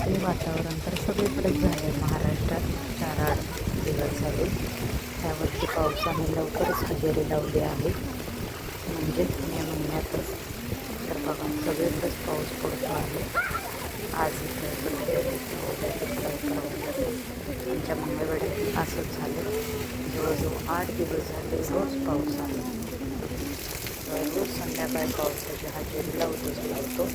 हे वातावरण तर सगळीकडेच झालं महाराष्ट्रात चार आठ दिवस झाले त्यावरती पावसाने लवकरच हजेरी लावली आहे. म्हणजेच मे महिन्यातच. तर बघा सगळीकडेच पाऊस पडतो आहे आज इथं कुठेतरी उद्या आमच्या मंगळवेड्यात असंच झालं. जवळजवळ आठ दिवस झाले रोज पाऊस आला. रोज संध्याकाळी पावसाची हजेरी लावतोच लावतो.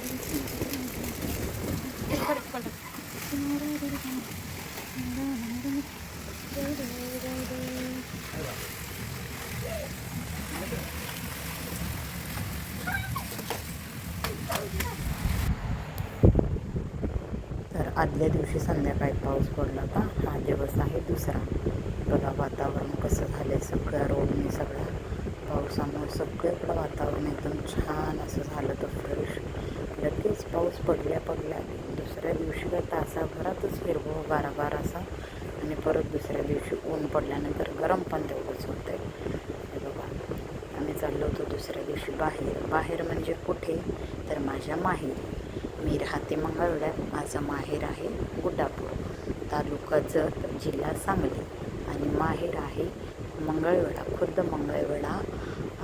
Thank you. पहिल्या दिवशी संध्याकाळी पाऊस पडला का हा दिवस आहे दुसरा. बघा वातावरण कसं झालं आहे सगळ्या रोडने सगळ्या पावसामुळे सगळीकडं वातावरण एकदम छान असं झालं तर फ्रेश लगेच पाऊस पडल्या पडल्या दुसऱ्या दिवशी काय तासाभरातच हिरवं बारा बारा असा. आणि परत दुसऱ्या दिवशी ऊन पडल्यानंतर गरम पण तेवढंच होतं आहे बघा. आम्ही चाललो होतो दुसऱ्या दिवशी बाहेर. बाहेर म्हणजे कुठे? तर माझ्या माहेरी. मी राहते मंगळवेढ्यात माझं माहेर आहे गुड्डापूर तालुका जत जिल्हा सांगली. आणि माहेर आहे मंगळवेढा खुर्द मंगळवेढा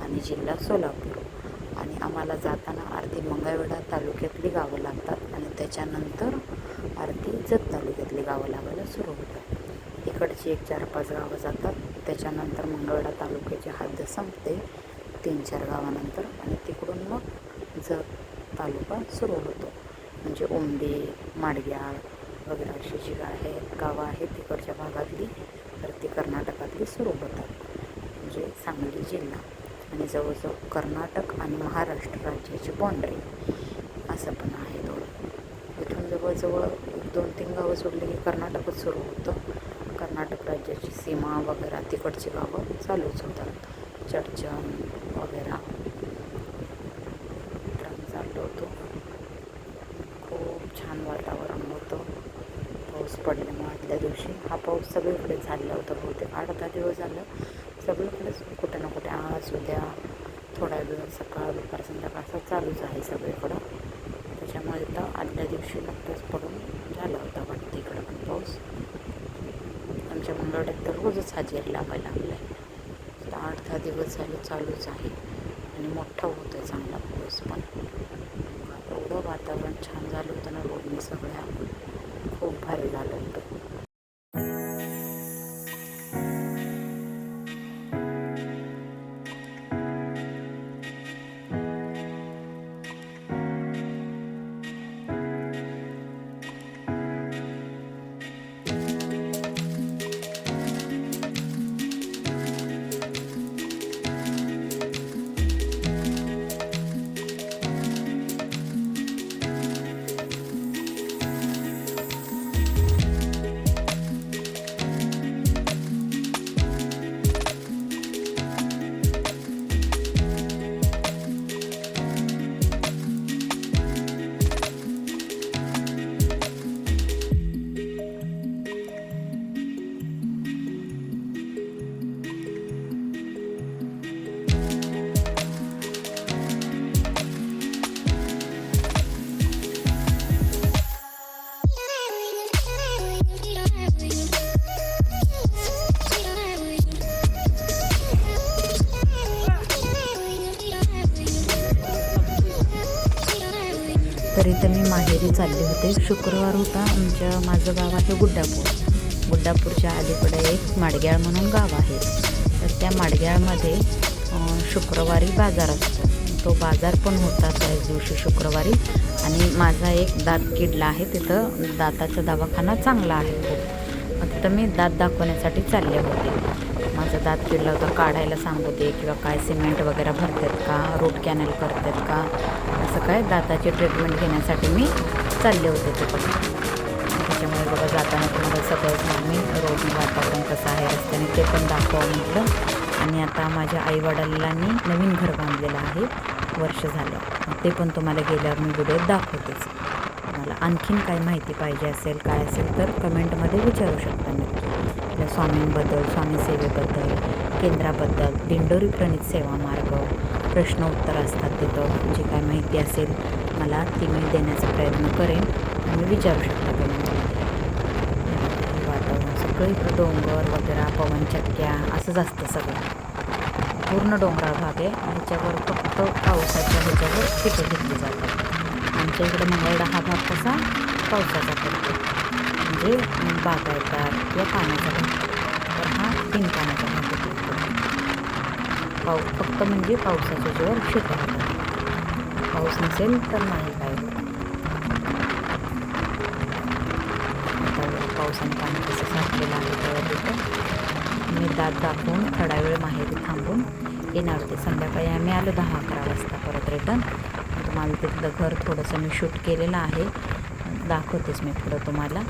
आणि जिल्हा सोलापूर. आणि आम्हाला जाताना अर्धी मंगळवेढा तालुक्यातली गावं लागतात आणि त्याच्यानंतर अर्धी जत तालुक्यातली गावं लागायला सुरू होतात. इकडची एक चार पाच गावं जातात. त्याच्यानंतर मंगळवेढा तालुक्याची हद्द संपते. तीन चार गावानंतर आणि तिकडून मग जत तालुका सुरू होतो. म्हणजे ओंबे माडग्याळ वगैरे अशी जी आहे गावं आहेत तिकडच्या भागातली तर ती कर्नाटकातली सुरू होतात. म्हणजे सांगली जिल्हा. आणि जवळजवळ कर्नाटक आणि महाराष्ट्र राज्याची बाँड्री असं पण आहे दोन. इथून जवळजवळ दोन तीन गावं सोडली की कर्नाटकच सुरू होतं. कर्नाटक राज्याची सीमा वगैरे तिकडची गावं चालूच होतात. चडचण वगैरे तर आम्ही चाललो होतो खूप छान वातावरण होतं पाऊस पडल्यामुळे आदल्या दिवशी हा पाऊस सगळीकडे चालला होता बहुतेक. आठ दहा दिवस झालं सगळीकडेच कुठे ना कुठे आज उद्या थोडा वेळ सकाळ दुपार संध्याकाळ असं चालूच आहे सगळीकडं. त्याच्यामुळे तर आदल्या दिवशी नुकतंच पडून झाला होता वाटतं इकडं पण पाऊस. आमच्या मंगळवाड्यात तर रोजच हजेरी लावायला लागला आहे तर आठ दहा दिवस झाले चालूच आहे आणि मोठा होतो आहे चांगला पाऊस पण. एवढं वातावरण छान झालं होतं ना रोडने सगळ्या. खूप भारी झालं होतं. मी माहेरी चालले होते. शुक्रवार होता आमच्या माझं गाव आहे गुड्डापूर गुड्डापूरच्या अलीकडे एक माडग्याळ म्हणून गाव आहे. तर त्या माडग्याळमध्ये शुक्रवारी बाजार असतो. तो बाजार पण होता त्याच दिवशी शुक्रवारी. आणि माझा एक दात किडला आहे. तिथं दाताचा दवाखाना चांगला आहे खूप. तिथं मी दात दाखवण्यासाठी चालले होते. माझा दात किडला होता काढायला सांगते किंवा काय सिमेंट वगैरे भरतात का? रूट कॅनल करतात का? असं काय दाताची ट्रीटमेंट घेण्यासाठी मी चालले होते तिकडे त्याच्यामुळे बघा जाताना तुम्हाला सगळं मी. रोडने वातावरण कसं आहे रस्त्याने ते पण दाखवा म्हटलं. आणि आता माझ्या आईवडिलांनी नवीन घर बांधलेलं आहे. वर्ष झालं. ते पण तुम्हाला गेल्यावर मी व्हिडिओ दाखवतेच. मला आणखीन काय माहिती पाहिजे असेल काय असेल तर कमेंटमध्ये विचारू शकता मी आपल्या स्वामींबद्दल स्वामी सेवेबद्दल केंद्राबद्दल दिंडोरी प्रणित सेवा मार्ग प्रश्न उत्तर असतात तिथं. जी काय माहिती असेल मला ती मी देण्याचा प्रयत्न करेन. तुम्ही विचारू शकता वातावरण सगळं इकडं डोंगर वगैरे पवनचक्क्या असंच असतं सगळं. पूर्ण डोंगराळ भाग आहे. ह्याच्यावर फक्त पावसाच्या ह्याच्यावर पिकं घेतली जातात. आमच्या इकडे मंगळडा हा भाग कसा? पावसाचा पडतो. म्हणजे बागायतदार किंवा पाण्याचा भाग तर हा तीन पाण्याचा भाग होतो पाऊ फक्त म्हणजे पावसाच्या जोर शेतं पाऊस नसेल तर नाही काय. पावसाने पाणी कसं साठलेलं आहे तेव्हा तिथं मी दात दाखवून थोडा वेळ माहेरी थांबून येणार होते. संध्याकाळी आम्ही आलो दहा अकरा वाजता परत रिटर्न तुम्हाला तिथलं घर थोडंसं मी शूट केलेलं आहे. दाखवतेच मी पुढं तुम्हाला.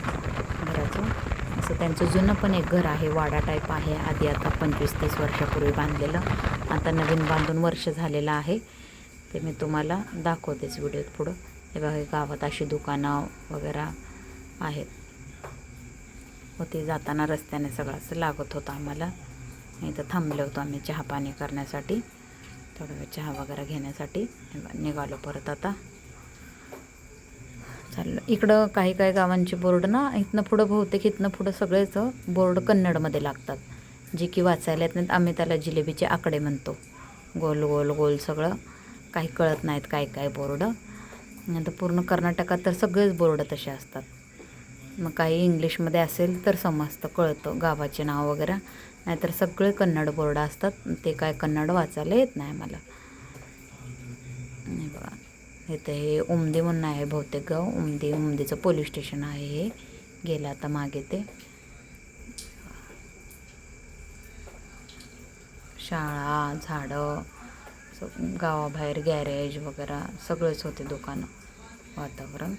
घराचं असं त्यांचं जुनं पण एक घर आहे वाडा टाईप आहे. आधी आता पंचवीस तीस वर्षापूर्वी बांधलेलं. आता नवीन बांधून वर्ष झालेलं आहे. ते मी तुम्हाला दाखवतेच व्हिडिओत पुढं. हे बघा गावात अशी दुकानं वगैरे आहेत. होते जाताना रस्त्याने सगळं असं लागत होतं आम्हाला. इथं थांबलो होतो आम्ही चहा पाणी करण्यासाठी. थोडा वेळ चहा वगैरे घेण्यासाठी. निघालो परत आता. चाललं. इकडं काही काही गावांचे बोर्ड ना इथनं पुढं बहुतेक इथनं पुढं सगळेच बोर्ड कन्नडमध्ये लागतात. जे की वाचायला येत नाहीत आम्ही त्याला जिलेबीचे आकडे म्हणतो. गोल गोल गोल सगळं. काही कळत नाहीत काय काय बोर्ड. नंतर पूर्ण कर्नाटकात तर सगळेच बोर्ड तसे असतात. मग काही इंग्लिशमध्ये असेल तर समजतं कळतं गावाचे नाव वगैरे. नाहीतर सगळे कन्नड बोर्ड असतात. ते काय कन्नड वाचायला येत नाही मला इथे हे उमदे म्हणून आहे बहुतेक गाव. उमदे उमदेचं पोलीस स्टेशन आहे हे. गेलं आता मागे ते. शाळा झाडं गावाबाहेर गॅरेज वगैरे सगळंच होते दुकानं वातावरण.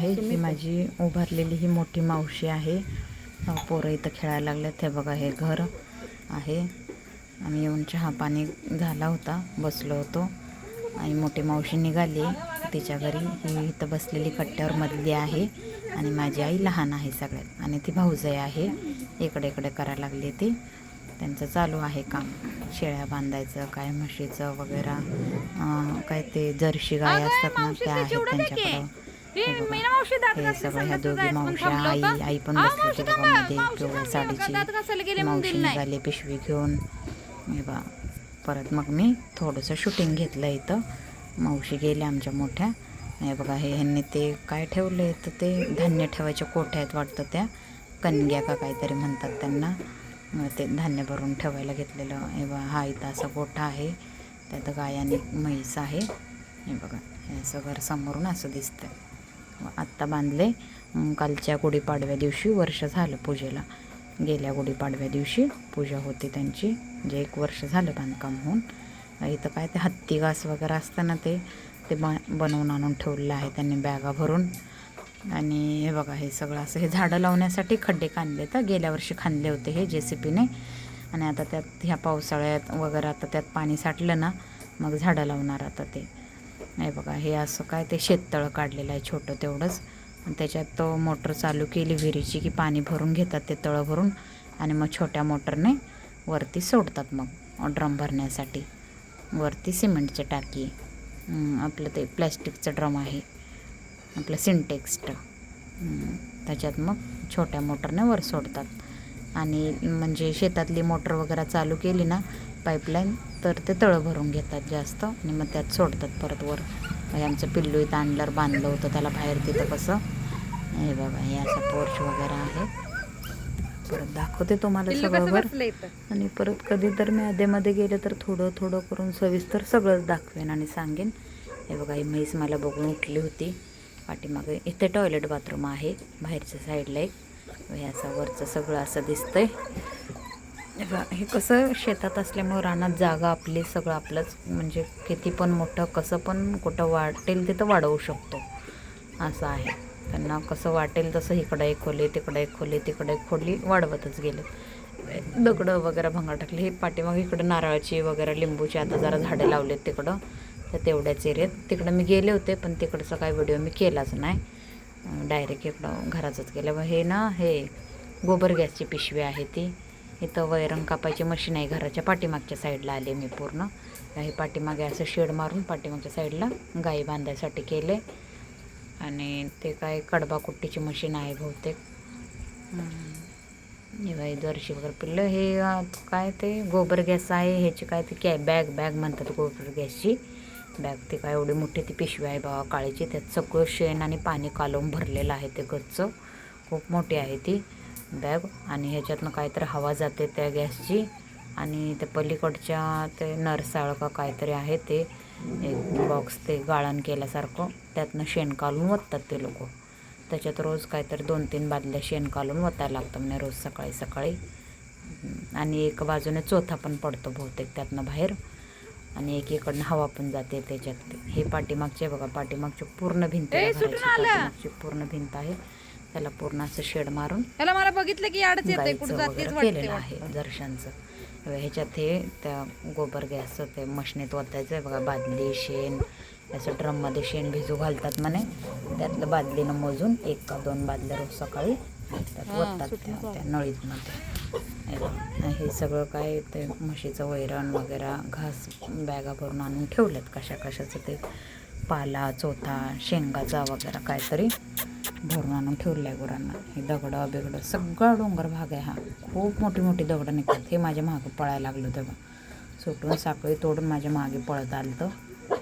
आहे. ही माझी उभारलेली ही मोठी मावशी आहे. पोरं इथं खेळायला लागल्यात हे बघा हे घर आहे. आम्ही येऊन चहा पाणी झाला होता. बसलो होतो. आणि मोठी मावशी निघाली. तिच्या घरी. ही इथं बसलेली कट्ट्यावर मधली आहे. आणि माझी आई लहान आहे सगळ्यात. आणि ती भाऊजाई आहे. इकडे इकडे करायला लागली ती. त्यांचं चालू आहे काम. शेळ्या बांधायचं काय म्हशीचं वगैरे. काय ते जर्शी गाय असतात ना त्या आहेत त्यांच्याकडं. हे सगळं ह्या दोघी मावशी आई आई पण बसली मध्ये पिवळ्या साडीची. मावशी निघाली पिशवी घेऊन. हे बा परत मग मी थोडंसं शूटिंग घेतलं इथं. मावशी गेल्या आमच्या मोठ्या. हे बघा हे ह्यांनी ते काय ठेवले तर ते धान्य ठेवायच्या कोठ्या आहेत वाटतं त्या? कणग्या का काहीतरी म्हणतात त्यांना. ते धान्य भरून ठेवायला घेतलेलं. हे बघा हा इथं असा गोठा आहे. त्यात गाय आणि म्हैस आहे. हे बघा हे असं घर समोरून असं दिसतं आत्ता बांधले. कालच्या गुढीपाडव्या दिवशी वर्ष झालं पूजेला. गेल्या गुढीपाडव्या दिवशी पूजा होती त्यांची. जे एक वर्ष झालं बांधकाम होऊन. इथं काय ते हत्ती घास वगैरे असतं ना ते ते बनवून आणून ठेवलेलं आहे त्यांनी बॅगा भरून. आणि हे बघा हे सगळं असं हे झाडं लावण्यासाठी खड्डे खांदले तर गेल्या वर्षी खांदले होते हे जे सी पीने आणि आता त्यात ह्या पावसाळ्यात वगैरे आता त्यात पाणी साठलं ना मग झाडं लावणार आता ते. नाही बघा हे असं काय ते शेततळं काढलेलं आहे छोटं तेवढंच. आणि त्याच्यात तो मोटर चालू केली विहिरीची की पाणी भरून घेतात ते तळं भरून आणि मग छोट्या मोटरने वरती सोडतात मग ड्रम भरण्यासाठी. वरती सिमेंटची टाकी आपलं ते प्लॅस्टिकचं ड्रम आहे आपलं सिंटेक्सचं. त्याच्यात मग छोट्या मोटरने वर सोडतात. आणि म्हणजे शेतातली मोटर वगैरे चालू केली ना पाईपलाईन तर ते तळं भरून घेतात जास्त आणि मग त्यात सोडतात परत वर. आमचं पिल्लू इथं आणल्यावर बांधलं होतं त्याला बाहेर तिथं कसं? हे बघा हे असं पोर्च वगैरे आहे. परत दाखवते तुम्हाला सगळं आणि परत कधी तर मी आधेमध्ये गेले तर थोडं थोडं करून सविस्तर सगळंच दाखवेन आणि सांगेन. हे बघा ही म्हैस मला बघून उठली होती. पाठीमागे इथे टॉयलेट बाथरूम आहे बाहेरच्या साईडला एक. हे असं वरचं सगळं असं दिसतंय. हे हे कसं शेतात असल्यामुळं रानात जागा आपली सगळं आपलंच म्हणजे किती पण मोठं कसं पण कुठं वाटेल तिथं वाढवू शकतो. असं आहे. त्यांना कसं वाटेल तसं इकडं एक खोली तिकडं एक खोली तिकडं एक खोली वाढवतच गेले. दगडं वगैरे भंगा टाकले. हे पाठीमागे इकडं नारळाची वगैरे लिंबूची आता जरा झाडे लावलेत तिकडं. तर तेवढ्याच एरियात. तिकडं मी गेले होते पण तिकडचा काही व्हिडिओ मी केलाच नाही. डायरेक्ट इकडं घराचंच केलं हे ना हे गोबर गॅसची पिशवी आहे ती. इथं वैरण कापायची मशीन आहे घराच्या पाठीमागच्या साईडला आले मी पूर्ण. हे पाठीमागे असं शेड मारून पाठीमागच्या साईडला गाई बांधायसाठी केले. आणि ते काय कडबा कुट्टीची मशीन आहे बहुतेक. हम्म. हे जर्शी वगैरे पिल्लं. हे काय ते गोबर गॅस आहे. ह्याची काय ती कॅ बॅग बॅग म्हणतात गोबर गॅसची. बॅग ती काय एवढी मोठी ती पिशवी आहे बाबा काळीची. त्यात सगळं शेण आणि पाणी कालवून भरलेलं आहे ते गच्च. खूप मोठी आहे ती. बॅग आणि ह्याच्यातनं काहीतरी हवा जाते त्या गॅसची. आणि ते पलीकडच्या ते नरसाळ का काहीतरी आहे ते. एक बॉक्स ते गाळण केल्यासारखं. त्यातनं शेण काढून ओततात ते लोक. त्याच्यात रोज काहीतरी दोन तीन बादल्या शेण काढून ओतायला लागतं म्हणजे रोज सकाळी सकाळी. आणि एक बाजूने चोथा पण पडतो बहुतेक त्यातनं बाहेर. आणि एक इकडनं हवा पण जाते त्याच्यात. हे पाठीमागचे बघा पाठीमागची पूर्ण भिंत आहे पूर्ण भिंत आहे. त्याला पूर्ण असं शेड मारून त्याला मला बघितलं की आडच येते कुठं जातेच केलेलं आहे. दर्शनचं ह्याच्यात हे त्या गोबर गॅसचं ते मशनीत ओतायचं आहे बघा बादली शेण असं ड्रममध्ये शेण भिजू घालतात म्हणे त्यातलं बादलीनं मोजून एक का दोन बादल्या रोज सकाळी त्यात ओततात त्या त्या नळीतमध्ये हे. हे सगळं काय ते म्हशीचं वैरण वगैरे घास बॅगा भरून आणून ठेवलेत कशा कशाचं ते पाला चोथा शेंगाचा वगैरे काहीतरी भरून आणून ठेवलं आहे गुरांना. हे दगडं बिगडं सगळा डोंगर भाग आहे हा. खूप मोठी मोठी दगडं निघतात. हे माझ्या मागं पळायला लागलं तेव्हा सुटून साखळी तोडून माझ्या मागे पळत आलं तर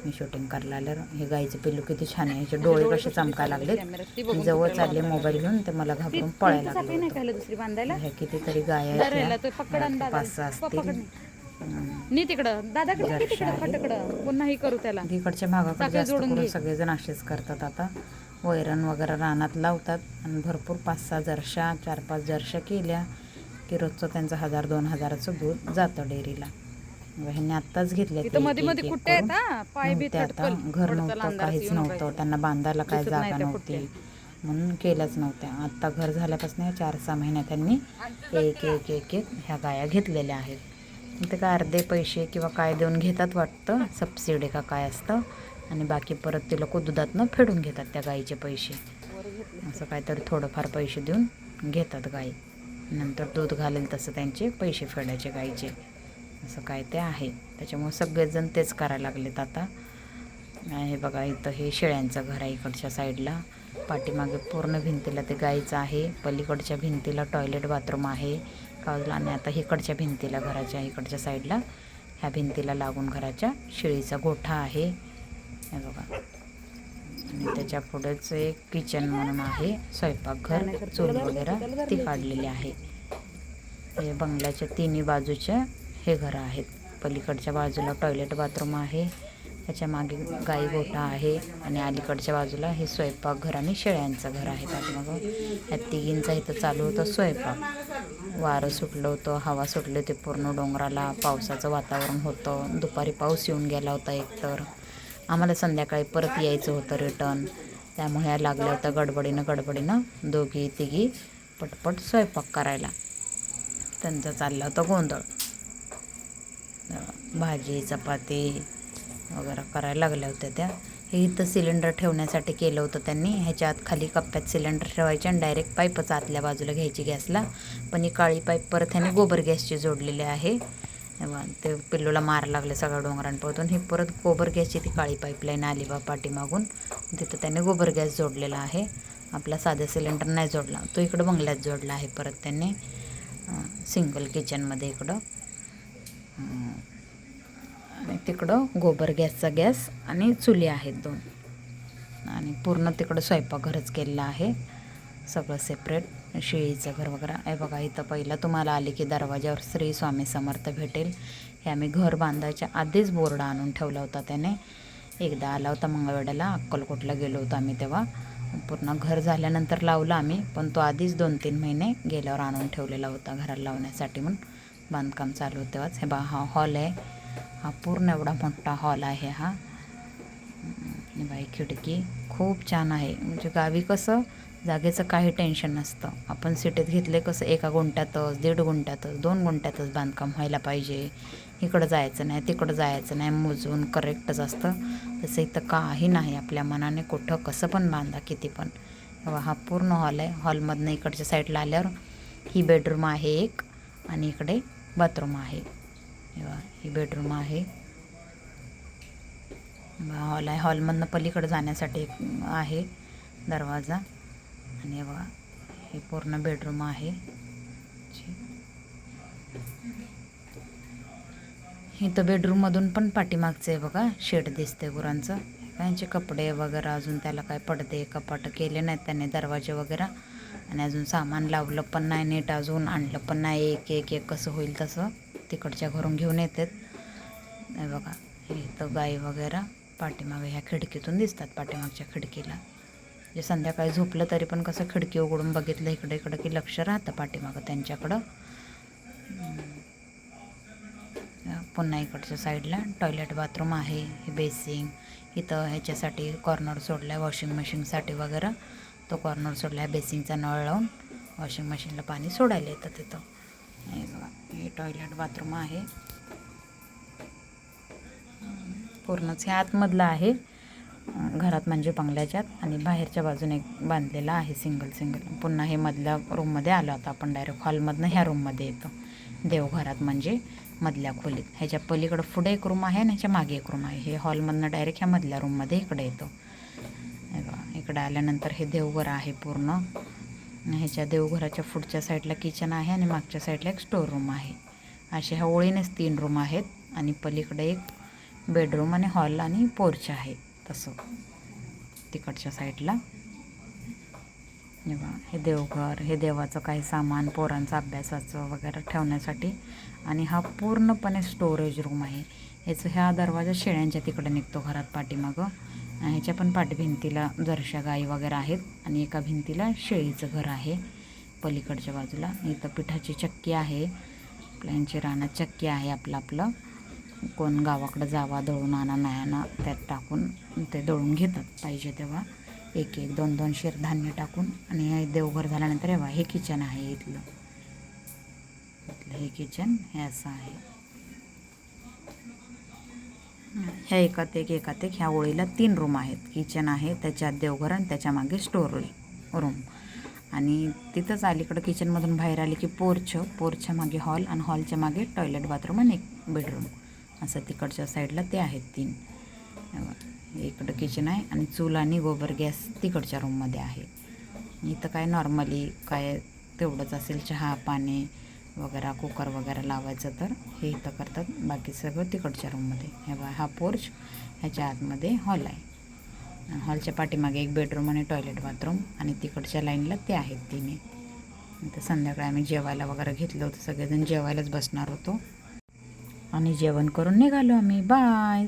मी शूटिंग करायला आल्यावर हे गाईचं पिल्लू किती छान आहे. ह्याचे डोळे कसे चमकायला लागलेत. ती मी जवळ चालले मोबाईल घेऊन ते मला घाबरून पळायला लागलं होतं. ह्या कितीतरी गाय आहेत पाच सहा असतील. नी. तिकडं. दादाकडे तिकडं पुन्हा ही करू त्याला. इकडच्या भागाकडे. सगळेजण असेच करतात आता. वैरण वगैरे रानात लावतात आणि भरपूर पाच सहा जरशा चार पाच जरशा केल्या की रोजचं त्यांचं हजार दोन हजाराचं दूध जातं डेअरीला. ह्यांनी आत्ताच घेतले बी आता. घर नव्हतं काहीच नव्हतं. त्यांना बांधायला काय जागा नव्हती. म्हणून केल्याच नव्हत्या. आत्ता घर झाल्यापासून चार सहा महिन्यात त्यांनी एक एक एक एक ह्या गाया घेतलेल्या आहेत. ते काय अर्धे पैसे किंवा काय देऊन घेतात वाटतं? सबसिडी का काय असतं? आणि बाकी परत ते लोक दुधातनं फेडून घेतात त्या गाईचे पैसे. असं काहीतरी थोडंफार पैसे देऊन घेतात गाई. नंतर दूध घालेल तसं त्यांचे पैसे फेडायचे गाईचे. असं काय ते आहे. त्याच्यामुळे सगळेजण तेच करायला लागलेत आता. हे बघा इथं हे शेळ्यांचं घर आहे इकडच्या साईडला. पाठीमागे पूर्ण भिंतीला ते गाईचं आहे. पलीकडच्या भिंतीला टॉयलेट बाथरूम आहे. बाजूला आणि आता इकडच्या भिंतीला घराच्या इकडच्या साईडला ह्या भिंतीला लागून घराच्या शेळीचा गोठा आहे. हे बघा. आणि त्याच्या पुढेच एक किचन म्हणून आहे. स्वयंपाकघर चूल वगैरे ती काढलेली आहे. हे बंगल्याच्या तिन्ही बाजूच्या हे घरं आहेत. पलीकडच्या बाजूला टॉयलेट बाथरूम आहे. त्याच्यामागे गाई गोठा आहे. आणि अलीकडच्या बाजूला हे स्वयंपाकघर आणि शेळ्यांचं घर आहे. मग ह्या तिघींचा इथं चालू होतं स्वयंपाक. वारं सुटलं होतं हवा सुटली होती पूर्ण डोंगराला. पावसाचं वातावरण होतं. दुपारी पाऊस येऊन गेला होता एकतर. आम्हाला संध्याकाळी परत यायचं होतं रिटर्न त्यामुळे ह्या लागल्या होत्या गडबडीनं गडबडीनं दोघी तिघी पटपट स्वयंपाक करायला. त्यांचा चालला होता गोंधळ. भाजी चपाती वगैरे करायला लागल्या होत्या त्या. हे इथं सिलेंडर ठेवण्यासाठी केलं होतं त्यांनी. ह्याच्या आत खाली कप्प्यात सिलेंडर ठेवायचे आणि डायरेक्ट पाईपच आतल्या बाजूला घ्यायची गॅसला. पण ही काळी पाईप परत ह्याने गोबर गॅसची जोडलेली आहे. ते पिल्लूला मार लागले सगळ्या डोंगरांपासून. हे परत गोबर गॅसची ती काळी पाईपलाईन आली बा पाठीमागून. तिथं त्याने गोबर गॅस जोडलेला आहे. आपला साधा सिलेंडर नाही जोडला. तो इकडं बंगल्यात जोडला आहे परत त्यांनी. सिंगल किचनमध्ये इकडं. आणि तिकडं गोबर गॅसचा गॅस आणि चुली आहेत दोन. आणि पूर्ण तिकडं स्वयंपाकघरच केलेला आहे. सगळं सेपरेट शेळीचं घर वगैरे. आहे बघा इथं पहिलं तुम्हाला आले की दरवाजावर श्री स्वामी समर्थ भेटेल. हे आम्ही घर बांधायच्या आधीच बोर्ड आणून ठेवला होता त्याने. एकदा आला होता मंगळवेड्याला अक्कलकोटला गेलो होतो आम्ही तेव्हा. पूर्ण घर झाल्यानंतर लावलं आम्ही पण तो आधीच दोन तीन महिने गेल्यावर आणून ठेवलेला होता घराला लावण्यासाठी म्हणून. बांधकाम चालू होतं तेव्हाच. हे बा हा हॉल आहे. हा पूर्ण एवढा मोठा हॉल आहे हा. आणि बाई खिडकी खूप छान आहे. म्हणजे गावी कसं जागेचं काही टेन्शन नसतं. आपण सिटीत घेतले कसं एका गुंट्यातच दीड गुंट्यातच दोन गुंट्यातच बांधकाम व्हायला पाहिजे. इकडं जायचं नाही तिकडं जायचं नाही मोजून करेक्टच असतं. तसं इथं काही नाही आपल्या मनाने कुठं कसं पण बांधा किती पण. तेव्हा हा पूर्ण हॉल आहे. हॉलमधनं इकडच्या साईडला आल्यावर ही बेडरूम आहे एक आणि इकडे बाथरूम आहे. ही बेडरूम आहे. हॉल आहे. हॉलमधनं पलीकडे जाण्यासाठी एक आहे दरवाजा. आणि बघा हे पूर्ण बेडरूम आहे. इथं बेडरूममधून पण पाठीमागचं आहे बघा शेड दिसते गुरांचं. त्यांचे कपडे वगैरे अजून त्याला काय पडदे कपाट केले नाहीत त्यांनी दरवाजे वगैरे. आणि अजून सामान लावलं पण नाही नीट अजून आणलं पण नाही. एक एक एक कसं होईल तसं तिकडच्या घरून घेऊन येतात. बघा हे इथं गाई वगैरे पाठीमागे ह्या खिडकीतून दिसतात पाठीमागच्या खिडकीला. म्हणजे संध्याकाळी झोपलं तरी पण कसं खिडकी उघडून बघितलं इकडे इकडं की लक्ष राहतं पाठीमागं त्यांच्याकडं. पुन्हा इकडच्या साईडला टॉयलेट बाथरूम आहे हे बेसिंग. इथं ह्याच्यासाठी कॉर्नर सोडला आहे वॉशिंग मशीनसाठी वगैरे. तो कॉर्नर सोडला आहे बेसिंगचा नळ लावून वॉशिंग मशीनला पाणी सोडायला येतं तिथं. हे बघा हे टॉयलेट बाथरूम आहे. पूर्णच हे आतमधलं आहे. घरात म्हणजे बंगल्याच्यात आणि बाहेरच्या बाजूने एक बांधलेलं आहे सिंगल सिंगल पुन्हा हे मधल्या रूममध्ये आलो आता आपण डायरेक्ट हॉलमधनं ह्या रूममध्ये येतो. देवघरात म्हणजे मधल्या खोलीत. ह्याच्या पलीकडं पुढे एक रूम आहे आणि ह्याच्या मागे एक रूम आहे. हे हॉलमधनं डायरेक्ट ह्या मधल्या रूममध्ये इकडे येतो. इकडे आल्यानंतर हे देवघर आहे पूर्ण. ह्याच्या देवघराच्या पुढच्या साईडला किचन आहे आणि मागच्या साईडला एक स्टोर रूम आहे. असे ह्या ओळीनेच तीन रूम आहेत आणि पलीकडे एक बेडरूम आणि हॉल आणि पोर्च आहे. तसं. तिकडच्या साईडला. हे बघा, हे देवघर हे देवाचं काही सामान पोरांचं अभ्यासाचं वगैरे ठेवण्यासाठी. आणि हा पूर्णपणे स्टोरेज रूम आहे. याचं ह्या दरवाजा शेळ्यांच्या तिकडे निघतो घरात पाठीमागं. ह्याच्या पण पाठभिंतीला जरशा गाई वगैरे आहेत. आणि एका भिंतीला शेळीचं घर आहे. पलीकडच्या बाजूला. इथं पिठाची चक्की आहे. प्लॅनची रानात चक्की आहे आपलं आपलं. कोण गावाकडं जावा दळून आणा नाही आणा त्यात टाकून ते दळून घेतात. पाहिजे तेव्हा एक एक दोन दोन शेर धान्य टाकून आणि हे देवघर झाल्यानंतर हेवा हे किचन आहे इथलं. इथलं हे किचन हे असं आहे. ह्या एकात एक एकात एक ह्या ओळीला तीन रूम आहेत. किचन आहे त्याच्यात देवघर आणि त्याच्यामागे स्टोर रूम आणि तिथंच अलीकडं किचनमधून बाहेर आली की पोर्च पोर्चच्या मागे हॉल आणि हॉलच्या मागे टॉयलेट बाथरूम आणि एक बेडरूम असं तिकडच्या साईडला ते आहेत तीन. इकडं किचन आहे आणि चूल आणि गोबर गॅस तिकडच्या रूममध्ये आहे. इथं काय नॉर्मली काय तेवढंच असेल चहा पाणी वगैरे कुकर वगैरे लावायचं तर हे इथं करतात. बाकी सगळं तिकडच्या रूममध्ये हे बा हा पोर्च ह्याच्या आतमध्ये हॉल आहे. हॉलच्या पाठीमागे एक बेडरूम आणि टॉयलेट बाथरूम आणि तिकडच्या लाईनला ते आहेत तिने तर संध्याकाळी आम्ही जेवायला वगैरे घेतलं होतं. सगळेजण जेवायलाच बसणार होतो. आणि जेवण करून निघालो आम्ही. बाय.